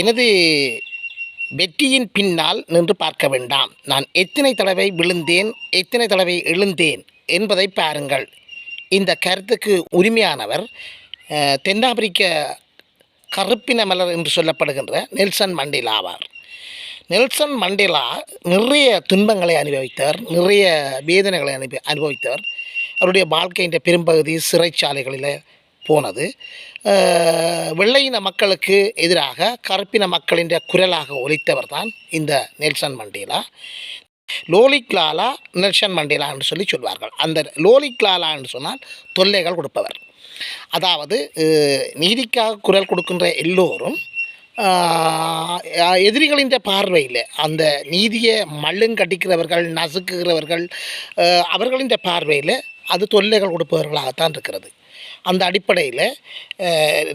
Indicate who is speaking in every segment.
Speaker 1: எனது வெற்றியின் பின்னால் நின்று பார்க்க வேண்டாம். நான் எத்தனை தடவை விழுந்தேன் எத்தனை தடவை எழுந்தேன் என்பதை பாருங்கள். இந்த கருத்துக்கு உரிமையானவர் தென்னாப்பிரிக்க கருப்பின மலர் என்று சொல்லப்படுகின்ற நெல்சன் மண்டேலா ஆவார். நெல்சன் மண்டேலா நிறைய துன்பங்களை அனுபவித்தார் நிறைய வேதனைகளை அனுபவி அனுபவித்தார். அவருடைய வாழ்க்கையின் பெரும்பகுதி சிறைச்சாலைகளில் போனது. வெள்ளையின மக்களுக்கு எதிராக கருப்பின மக்களின் குரலாக ஒலித்தவர் தான் இந்த நெல்சன் மண்டேலா. லோலிக் லாலா நெல்சன் மண்டேலா என்று சொல்லி சொல்வார்கள். அந்த லோலிக் லாலா என்று சொன்னால் தொல்லைகள் கொடுப்பவர். அதாவது நீதிக்காக குரல் கொடுக்கின்ற எல்லோரும் எதிரிகளின் பார்வையில் அந்த நீதியை மல்லுங்கடிக்கிறவர்கள் நசுக்குகிறவர்கள் அவர்களின் பார்வையில் அது தொல்லைகள் கொடுப்பவர்களாகத்தான் இருக்கிறது. அந்த அடிப்படையில்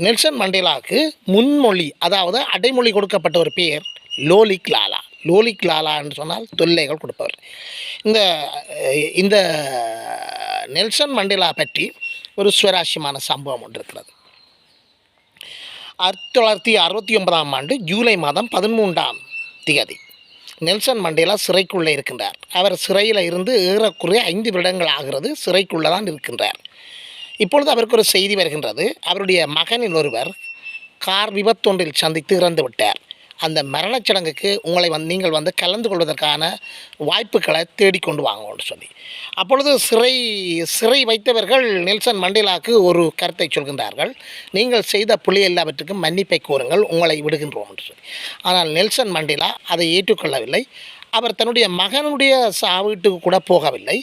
Speaker 1: நெல்சன் மண்டேலாவுக்கு முன்மொழி அதாவது அடைமொழி கொடுக்கப்பட்ட ஒரு பெயர் லோலிக் லாலா. லோலிக் லாலா என்று சொன்னால் தொல்லைகள் கொடுப்பவர். இந்த இந்த நெல்சன் மண்டேலா பற்றி ஒரு சுவராசியமான சம்பவம் ஒன்று இருக்கிறது. ஆயிரத்தி தொள்ளாயிரத்தி அறுபத்தி ஒன்பதாம் ஆண்டு ஜூலை மாதம் பதிமூன்றாம் திகதி நெல்சன் மண்டேலா சிறைக்குள்ளே இருக்கின்றார். அவர் சிறையில் இருந்து ஏறக்குறைய ஐந்து வருடங்கள் ஆகிறது சிறைக்குள்ளே தான் இருக்கின்றார். இப்பொழுது அவருக்கு ஒரு செய்தி வருகின்றது. அவருடைய மகனில் ஒருவர் கார் விபத்தொன்றில் சந்தித்து இறந்து விட்டார். அந்த மரணச் சடங்குக்கு உங்களை வந்து நீங்கள் வந்து கலந்து கொள்வதற்கான வாய்ப்புகளை தேடிக்கொண்டு வாங்கன்னு சொல்லி. அப்பொழுது சிறை சிறை வைத்தவர்கள் நெல்சன் மண்டேலாவுக்கு ஒரு கருத்தை சொல்கின்றார்கள். நீங்கள் செய்த புள்ளி எல்லாவற்றுக்கும் மன்னிப்பை கோருங்கள் உங்களை விடுகின்றோம் என்று சொல்லி. ஆனால் நெல்சன் மண்டேலா அதை ஏற்றுக்கொள்ளவில்லை. அவர் தன்னுடைய மகனுடைய சாவீட்டுக்கு கூட போகவில்லை.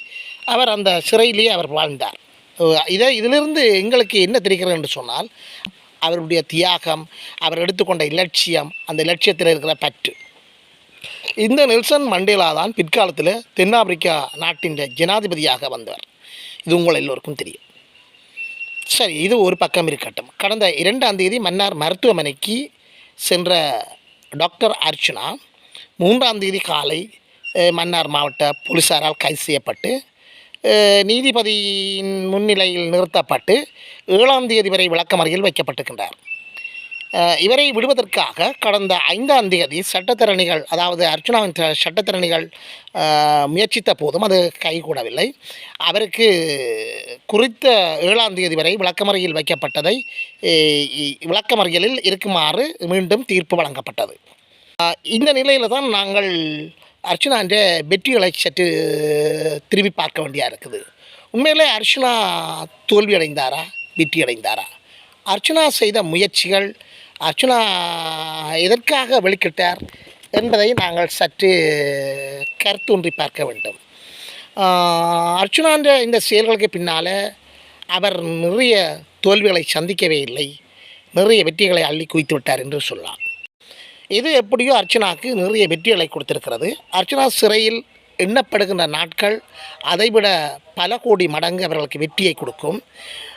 Speaker 1: அவர் அந்த சிறையிலேயே அவர் வாழ்ந்தார். இதை இதிலிருந்து எங்களுக்கு என்ன தெரிகிறது என்று சொன்னால் அவருடைய தியாகம் அவர் எடுத்துக்கொண்ட இலட்சியம் அந்த இலட்சியத்தில் இருக்கிற பற்று. இந்த நெல்சன் மண்டேலா தான் பிற்காலத்தில் தென்னாப்பிரிக்கா நாட்டின் ஜனாதிபதியாக வந்தவர். இது உங்கள் எல்லோருக்கும் தெரியும். சரி இது ஒரு பக்கம் இருக்கட்டும். கடந்த இரண்டாம் தேதி மன்னார் மருத்துவமனைக்கு சென்ற டாக்டர் அர்ச்சனா மூன்றாம் தேதி காலை மன்னார் மாவட்ட போலீசாரால் கைது செய்யப்பட்டு நீதிபதியின் முன்னிலையில் நிறுத்தப்பட்டு ஏழாம் தேதி வரை விளக்கமறையில் வைக்கப்பட்டிருக்கின்றார். இவரை விடுவதற்காக கடந்த ஐந்தாம் தேதி சட்டத்தரணிகள் அதாவது அர்ச்சுனாவின் சட்டத்திறணிகள் முயற்சித்த போதும் அது கைகூடவில்லை. அவருக்கு குறித்த ஏழாம் தேதி வரை விளக்கமறையில் வைக்கப்பட்டதை விளக்கமறியலில் இருக்குமாறு மீண்டும் தீர்ப்பு வழங்கப்பட்டது. இந்த நிலையில் தான் நாங்கள் அர்ச்சுனான்ற வெற்றிகளை சற்று திரும்பி பார்க்க வேண்டியா இருக்குது. உண்மையிலே அர்ச்சுனா தோல்வி அடைந்தாரா? வெற்றி அடைந்தாரா? அர்ச்சனா செய்த முயற்சிகள் அர்ச்சுனா எதற்காக வெளிக்கிட்டார் என்பதை நாங்கள் சற்று கருத்தூன்றி பார்க்க வேண்டும். அர்ச்சுனான்ற இந்த செயல்களுக்கு பின்னால் அவர் நிறைய தோல்விகளை சந்திக்கவே இல்லை. நிறைய வெற்றிகளை அள்ளி குவித்து விட்டார் என்று சொல்லலாம். இது எப்படியோ அர்ச்சனாக்கு நிறைய வெற்றிகளை கொடுத்திருக்கிறது. அர்ச்சனா சிறையில் எண்ணப்படுகின்ற நாட்கள் அதைவிட பல கோடி மடங்கு அவர்களுக்கு வெற்றியை கொடுக்கும்.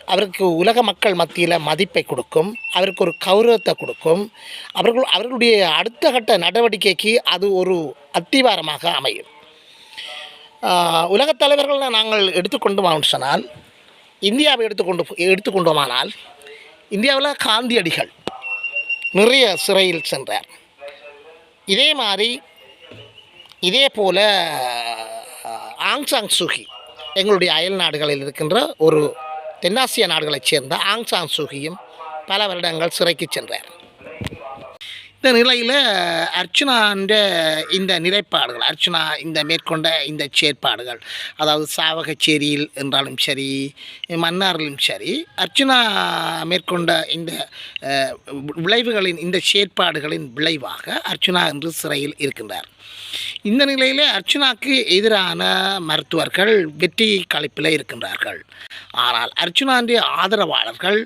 Speaker 1: அவருக்கு உலக மக்கள் மத்தியில் மதிப்பை கொடுக்கும். அவருக்கு ஒரு கௌரவத்தை கொடுக்கும். அவர்கள் அவர்களுடைய அடுத்த கட்ட நடவடிக்கைக்கு அது ஒரு அத்திவாரமாக அமையும். உலகத் தலைவர்கள் நாங்கள் எடுத்துக்கொண்டு சொன்னால் இந்தியாவை எடுத்துக்கொண்டு எடுத்துக்கொண்டோமானால் இந்தியாவில் காந்தியடிகள் நிறைய சிறையில் சென்றார். இதே மாதிரி இதே போல் ஆங் சாங் சுகி எங்களுடைய அயல் நாடுகளில் இருக்கின்ற ஒரு தென்னாசிய நாடுகளைச் சேர்ந்த ஆங் சாங் சுகியும் பல வருடங்கள் சிறைக்கு சென்றார். இந்த நிலையில் அர்ச்சனான்ற இந்த நிலைப்பாடுகள் அர்ச்சுனா இந்த மேற்கொண்ட இந்த செயற்பாடுகள் அதாவது சாவகச்சேரியில் என்றாலும் சரி மன்னாரிலும் சரி அர்ச்சுனா மேற்கொண்ட இந்த விளைவுகளின் இந்த செயற்பாடுகளின் விளைவாக அர்ச்சுனா என்று சிறையில் இருக்கின்றார். இந்த நிலையில் அர்ச்சுனாக்கு எதிரான மருத்துவர்கள் வெற்றி கலைப்பில் இருக்கின்றார்கள். ஆனால் அர்ச்சுனாண்டிய ஆதரவாளர்கள்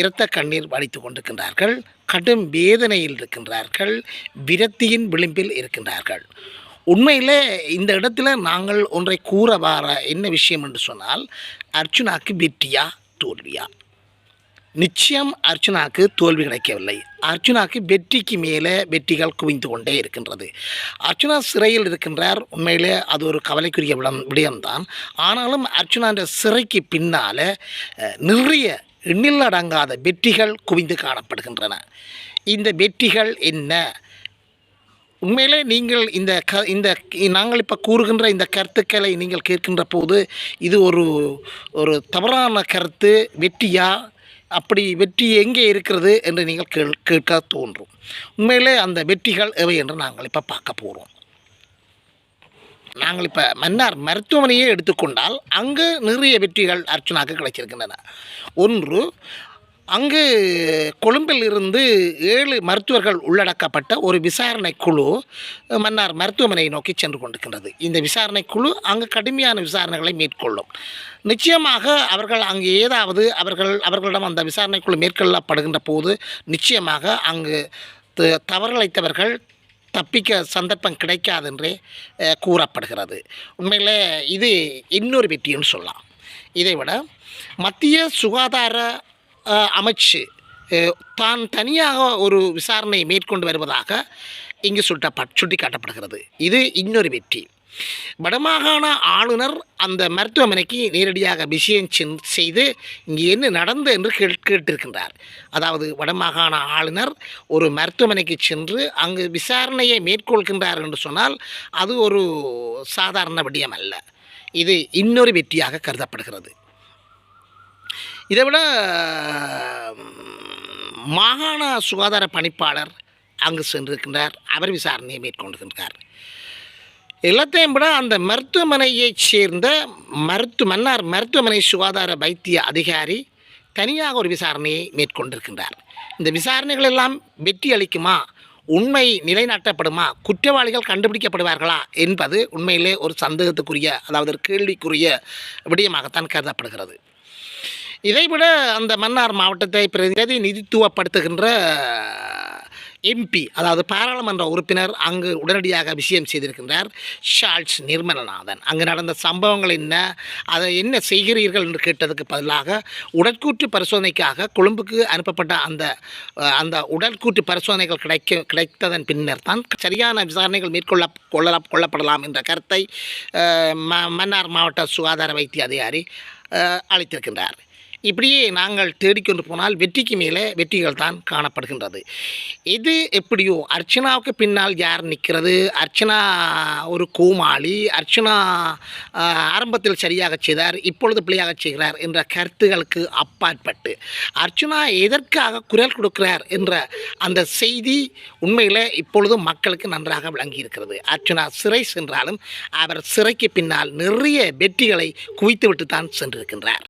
Speaker 1: இரத்த கண்ணீர் வடித்து கொண்டிருக்கின்றார்கள். கடும் வேதனையில் இருக்கின்றார்கள் விரக்தியின் விளிம்பில் இருக்கின்றார்கள். உண்மையில் இந்த இடத்துல நாங்கள் ஒன்றை கூற வார என்ன விஷயம் என்று சொன்னால் அர்ச்சுனாக்கு வெற்றியா தோல்வியா? நிச்சயம் அர்ச்சுனாக்கு தோல்வி கிடைக்கவில்லை. அர்ச்சுனாக்கு வெற்றிக்கு மேலே வெற்றிகள் குவிந்து கொண்டே இருக்கின்றது. அர்ச்சுனா சிறையில் இருக்கின்றார் உண்மையிலே அது ஒரு கவலைக்குரிய விடம் விடயம்தான். ஆனாலும் அர்ச்சுனான்ற சிறைக்கு பின்னால் நிறைய எண்ணில் அடங்காத வெற்றிகள் குவிந்து காணப்படுகின்றன. இந்த வெற்றிகள் என்ன? உண்மையிலே நீங்கள் இந்த க இந்த நாங்கள் இப்போ கூறுகின்ற இந்த கருத்துக்களை நீங்கள் கேட்கின்ற போது இது ஒரு ஒரு தவறான கருத்து வெற்றியா? அப்படி வெற்றி எங்கே இருக்கிறது? என்று நீங்கள் கேள் கேட்க தோன்றும். உண்மையிலே அந்த வெற்றிகள் எவை என்று நாங்கள் இப்போ பார்க்க போகிறோம் நாங்கள் இப்போ மன்னார் மருத்துவமனையே எடுத்துக்கொண்டால் அங்கு நிறைய வெற்றிகள் அர்ச்சனாக்கு கிடைச்சிருக்கின்றன. ஒன்று அங்கு கொழும்பில் இருந்து ஏழு மருத்துவர்கள் உள்ளடக்கப்பட்ட ஒரு விசாரணை குழு மன்னார் மருத்துவமனையை நோக்கி சென்று கொண்டிருக்கின்றது. இந்த விசாரணை குழு அங்கு கடுமையான விசாரணைகளை மேற்கொள்ளும். நிச்சயமாக அவர்கள் அங்கு ஏதாவது அவர்கள் அவர்களிடம் அந்த விசாரணை குழு மேற்கொள்ளப்படுகின்ற போது நிச்சயமாக அங்கு த- தப்பிக்க சந்தர்ப்பம் கிடைக்காது என்று கூறப்படுகிறது. உண்மையில் இது இன்னொரு வெற்றின்னு சொல்லலாம். இதை விட மத்திய சுகாதார அமைச்சு தான் தனியாக ஒரு விசாரணை மேற்கொண்டு வருவதாக இங்கு சுட்டப்ப சுட்டி காட்டப்படுகிறது இது இன்னொரு வெற்றி. வடமாகாண ஆளுநர் அந்த மருத்துவமனைக்கு நேரடியாக விஷயம் செய்து இங்கே என்ன நடந்தது என்று கேள் கேட்டிருக்கின்றார். அதாவது வடமாகாண ஆளுநர் ஒரு மருத்துவமனைக்கு சென்று அங்கு விசாரணையை மேற்கொள்கின்றார் என்று சொன்னால் அது ஒரு சாதாரண விடயம் அல்ல. இது இன்னொரு வெற்றியாக கருதப்படுகிறது. இதை விட மாகாண சுகாதார பணிப்பாளர் அங்கு சென்றிருக்கின்றார். அவர் விசாரணையை மேற்கொண்டிருக்கின்றார். எல்லாத்தையும் விட அந்த மருத்துவமனையைச் சேர்ந்த மருத்து மன்னார் மருத்துவமனை சுகாதார வைத்திய அதிகாரி தனியாக ஒரு விசாரணையை மேற்கொண்டிருக்கின்றார். இந்த விசாரணைகள் எல்லாம் வெற்றி அளிக்குமா? உண்மை நிலைநாட்டப்படுமா? குற்றவாளிகள் கண்டுபிடிக்கப்படுவார்களா? என்பது உண்மையிலே ஒரு சந்தேகத்துக்குரிய அதாவது ஒரு கேள்விக்குரிய விடயமாகத்தான் கருதப்படுகிறது. இதைவிட அந்த மன்னார் மாவட்டத்தை பிரதிநிதித்துவப்படுத்துகின்ற எம்பி அதாவது பாராளுமன்ற உறுப்பினர் அங்கு உடனடியாக விஷயம் செய்திருக்கின்றார் ஷால்ஸ் நிர்மலநாதன். அங்கு நடந்த சம்பவங்கள் என்ன? அதை என்ன செய்கிறீர்கள் என்று கேட்டதுக்கு பதிலாக உடற்கூற்று பரிசோதனைக்காக கொழும்புக்கு அனுப்பப்பட்ட அந்த அந்த உடற்கூற்று பரிசோதனைகள் கிடைக்க கிடைத்ததன் பின்னர் தான் சரியான விசாரணைகள் மேற்கொள்ள கொள்ள கொள்ளப்படலாம் என்ற கருத்தை ம மன்னார் மாவட்ட சுகாதார வைத்திய அதிகாரி அளித்திருக்கின்றார். இப்படியே நாங்கள் தேடிக்கொண்டு போனால் வெற்றிக்கு மேலே வெற்றிகள் தான் காணப்படுகின்றது. இது எப்படியோ அர்ச்சனாவுக்கு பின்னால் யார் நிற்கிறது? அர்ச்சனா ஒரு கோமாளி அர்ச்சனா ஆரம்பத்தில் சரியாக செய்தார் இப்பொழுது பிள்ளையாக செய்கிறார் என்ற கருத்துகளுக்கு அப்பாற்பட்டு அர்ச்சனா எதற்காக குரல் கொடுக்கிறார் என்ற அந்த செய்தி உண்மையில் இப்பொழுது மக்களுக்கு நன்றாக விளங்கி இருக்கிறது அர்ச்சனா சிறை சென்றாலும் அவர் சிறைக்கு பின்னால் நிறைய வெற்றிகளை குவித்துவிட்டு தான் சென்றிருக்கின்றார்.